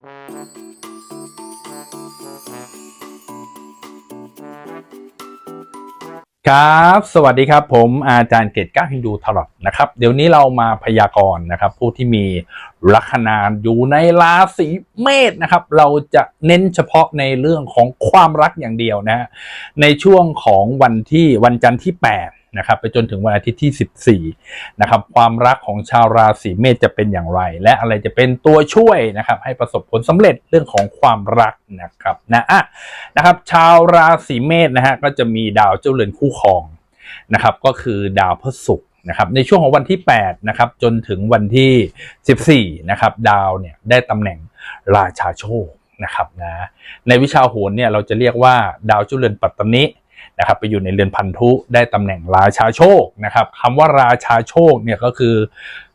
ครับ สวัสดีครับ ผมอาจารย์เกตก้าฮินดูทารอตนะครับ เดี๋ยวนี้เรามาพยากรณ์นะครับ ผู้ที่มีลัคนาอยู่ในราศีเมษนะครับ เราจะเน้นเฉพาะในเรื่องของความรักอย่างเดียวนะฮะในช่วงของวันที่วันจันทร์ที่ 8 นะครับไปจนถึงวันอาทิตย์ที่ 14นะครับความรักของชาวราศีเมษจะเป็นอย่างไร และอะไรจะเป็นตัวช่วยนะครับให้ประสบผลสำเร็จเรื่องของความรักนะครับนะอะนะครับชาวราศีเมษนะฮะก็จะมีดาวเจ้าเรือนคู่ครองนะครับก็คือดาวพฤหัสนะครับในช่วงของวันที่8นะครับจนถึงวันที่ 14นะครับดาวเนี่ยได้ตำแหน่งราชาโชคนะครับนะในวิชาโหรเนี่ยเราจะเรียกว่าดาวเจ้าเรือนปัตตนิ นะครับไปอยู่ในเรือนพันธุได้ตำแหน่งราชาโชคนะครับคำว่าราชาโชคเนี่ยก็คือ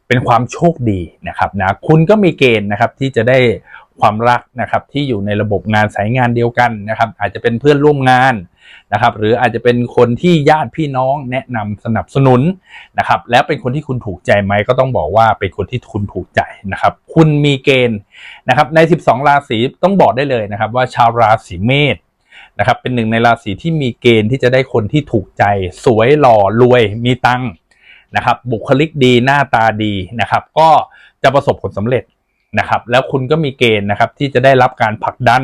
เป็นความโชคดีนะครับนะคุณก็มีเกณฑ์นะครับที่จะได้ความรักนะครับที่อยู่ในระบบงานสายงานเดียวกันนะครับ อาจจะเป็นเพื่อนร่วมงานนะครับ หรืออาจจะเป็นคนที่ญาติพี่น้องแนะนำสนับสนุนนะครับ แล้วเป็นคนที่คุณถูกใจไหมก็ต้องบอกว่าเป็นคนที่คุณถูกใจนะครับ คุณมีเกณฑ์นะครับใน 12 ราศีต้องบอกได้เลยนะครับ ว่าชาวราศีเมษ นะครับเป็นหนึ่งในราศีที่มีเกณฑ์ที่จะได้คนที่ถูกใจ สวยหล่อรวยมีตังค์นะครับบุคลิกดีหน้าตาดีนะครับ ก็จะประสบผลสำเร็จนะครับแล้วคุณก็มีเกณฑ์นะครับที่จะได้รับการผลักดัน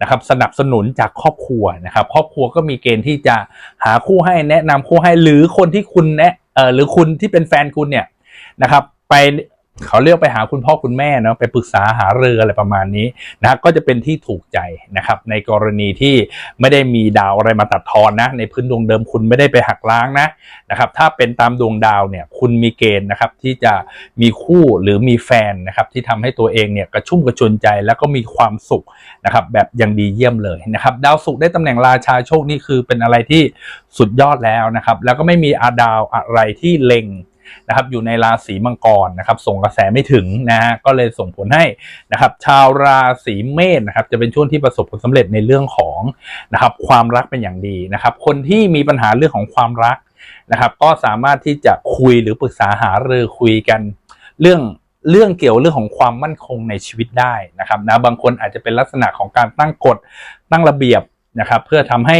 นะครับสนับสนุนจากครอบครัวนะครับครอบครัวก็มีเกณฑ์ที่จะหาคู่ให้แนะนำคู่ให้หรือคนที่คุณแนะเอ่อหรือคุณที่เป็นแฟนคุณเนี่ยนะครับไป เขาเรียกไปหาคุณพ่อคุณแม่เนาะไปปรึกษาหาเรืออะไรประมาณนี้นะก็จะเป็นที่ถูกใจนะครับในกรณีที่ไม่ได้มีดาวอะไรมาตัดทอนนะ ในพื้นดวงเดิมคุณไม่ได้ไปหักล้างนะนะครับถ้าเป็นตามดวงดาวเนี่ยคุณมีเกณฑ์นะครับที่จะมีคู่หรือมีแฟนนะครับที่ทำให้ตัวเองเนี่ยกระชุ่มกระชวยใจแล้วก็มีความสุขนะครับแบบอย่างดีเยี่ยมเลยนะครับดาวศุกร์ได้ตำแหน่งราชาโชคนี่คือเป็นอะไรที่สุดยอดแล้วนะครับแล้วก็ไม่มีอาดาวอะไรที่เล็ง นะครับอยู่ในราศีมังกรนะครับส่งกระแสไม่ถึงนะฮะก็เลยส่งผลให้นะครับชาวราศีเมษนะครับจะเป็นช่วงที่ประสบผลสำเร็จในเรื่องของนะครับความรักเป็นอย่างดีนะครับ คนที่มีปัญหาเรื่องของความรักนะครับ ก็สามารถที่จะคุยหรือปรึกษาหารือคุยกันเรื่องเรื่องเกี่ยวเรื่องของความมั่นคงในชีวิตได้นะครับนะบางคนอาจจะเป็นลักษณะของการตั้งกฎตั้งระเบียบนะครับ เพื่อทำให้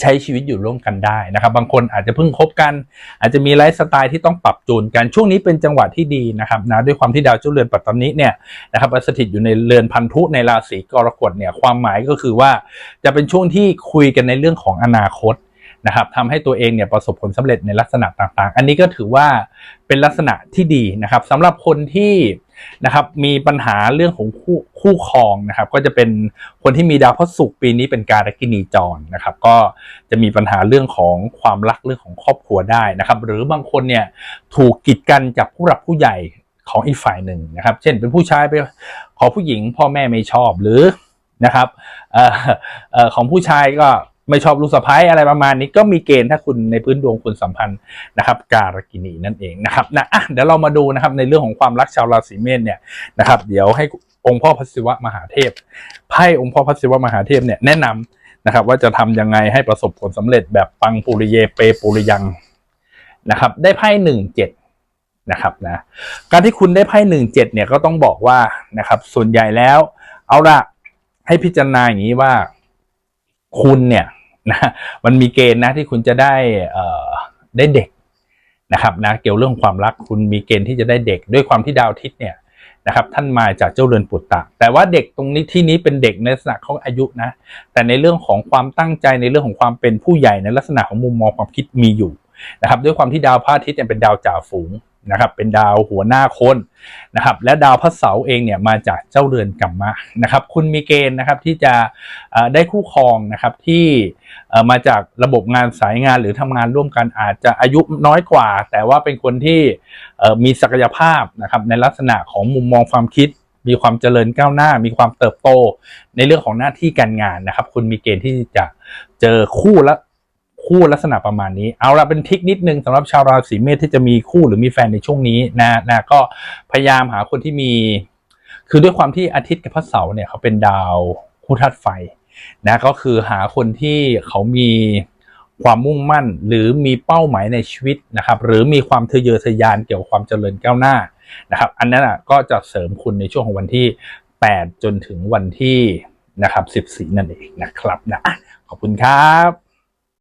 ใช้ชีวิตอยู่ร่วมกันได้นะครับ บางคนอาจจะเพิ่งคบกัน อาจจะมีไลฟ์สไตล์ที่ต้องปรับจูนกันช่วงนี้เป็นจังหวะที่ดีนะครับนะด้วยความที่ดาวเจ้าเรือนปัตตานิเนี่ยนะครับสถิตอยู่ในเรือนพันธุในราศีกรกฎเนี่ยความหมายก็คือว่าจะเป็นช่วงที่คุยกันในเรื่องของอนาคตนะครับทำให้ตัวเองเนี่ยประสบผลสำเร็จในลักษณะต่างๆ อันนี้ก็ถือว่าเป็นลักษณะที่ดีนะครับสำหรับคนที่ นะครับมีปัญหาเรื่องของคู่คู่ครองนะครับ ก็จะเป็นคนที่มีดาวพฤหัสปีนี้เป็นการกินีจรนะครับ ก็จะมีปัญหาเรื่องของความรักเรื่องของครอบครัวได้นะครับ หรือบางคนเนี่ยถูกกีดกันจากผู้หลักผู้ใหญ่ของอีกฝ่ายหนึ่งนะครับ เช่นเป็นผู้ชายไปขอผู้หญิงพ่อแม่ไม่ชอบหรือนะครับออออของผู้ชายก็ ไม่ชอบลูกสะพ้ายอะไรประมาณนี้ก็มีเกณฑ์ถ้าคุณในพื้นดวงคุณสัมพันธ์นะครับ การกินีนั่นเองนะครับนะอะเดี๋ยวเรามาดูนะครับในเรื่องของความรักชาวราศีเมษเนี่ยนะครับเดี๋ยวให้องค์พ่อพระศิวะมหาเทพไพ่องค์พ่อพระศิวะมหาเทพเนี่ยแนะนำนะครับ ว่าจะทำยังไงให้ประสบผลสำเร็จแบบปังปุริเยเปปุริยังนะครับ ได้ไพ่หนึ่งเจ็ดนะครับนะการที่คุณได้ไพ่หนึ่งเจ็ดเนี่ยก็ต้องบอกว่านะครับ ส่วนใหญ่แล้ว เอาละให้พิจารณาอย่างนี้ว่าคุณเนี่ย นะมันมีเกณฑ์นะที่คุณจะได้ได้เด็กนะครับนะเกี่ยวเรื่องความรักคุณมีเกณฑ์ที่จะได้เด็กด้วยความที่ดาวทิตย์เนี่ยนะครับท่านมาจากเจ้าเรือนปุตตะ แต่ว่าเด็กตรงนี้ที่นี้เป็นเด็กในลักษณะของอายุนะ แต่ในเรื่องของความตั้งใจในเรื่องของความเป็นผู้ใหญ่ในลักษณะของมุมมองความคิดมีอยู่นะครับด้วยความที่ดาวพระอาทิตย์เป็นดาวจ่าฝูง นะครับเป็นดาวหัวหน้าคนนะครับและดาวพระเสาร์เองเนี่ยมาจากเจ้าเรือนกัมมะนะครับคุณมีเกณฑ์นะครับที่จะได้คู่ครองนะครับที่มาจากระบบงานสายงานหรือทำงานร่วมกันอาจจะอายุน้อยกว่า แต่ว่าเป็นคนที่มีศักยภาพนะครับในลักษณะของมุมมองความคิดมีความเจริญก้าวหน้า มีความเติบโต ในเรื่องของหน้าที่การงานนะครับ คุณมีเกณฑ์ที่จะเจอคู่และ คู่ลักษณะประมาณนี้ เอาละเป็นทิกนิดนึงสำหรับชาวราศีเมษที่จะมีคู่หรือมีแฟนในช่วงนี้นะนะก็พยายามหาคนที่มี คือด้วยความที่อาทิตย์กับพระเสาร์เนี่ยเขาเป็นดาวคู่ธาตุไฟนะก็คือหาคนที่เขามีความมุ่งมั่นหรือมีเป้าหมายในชีวิตนะครับ หรือมีความทะเยอทะยานเกี่ยวกับความเจริญก้าวหน้านะครับ อันนั้นอะก็จะเสริมคุณในช่วงของวันที่ 8 จนถึงวันที่นะครับ 14 นั่นเองนะครับนะขอบคุณครับ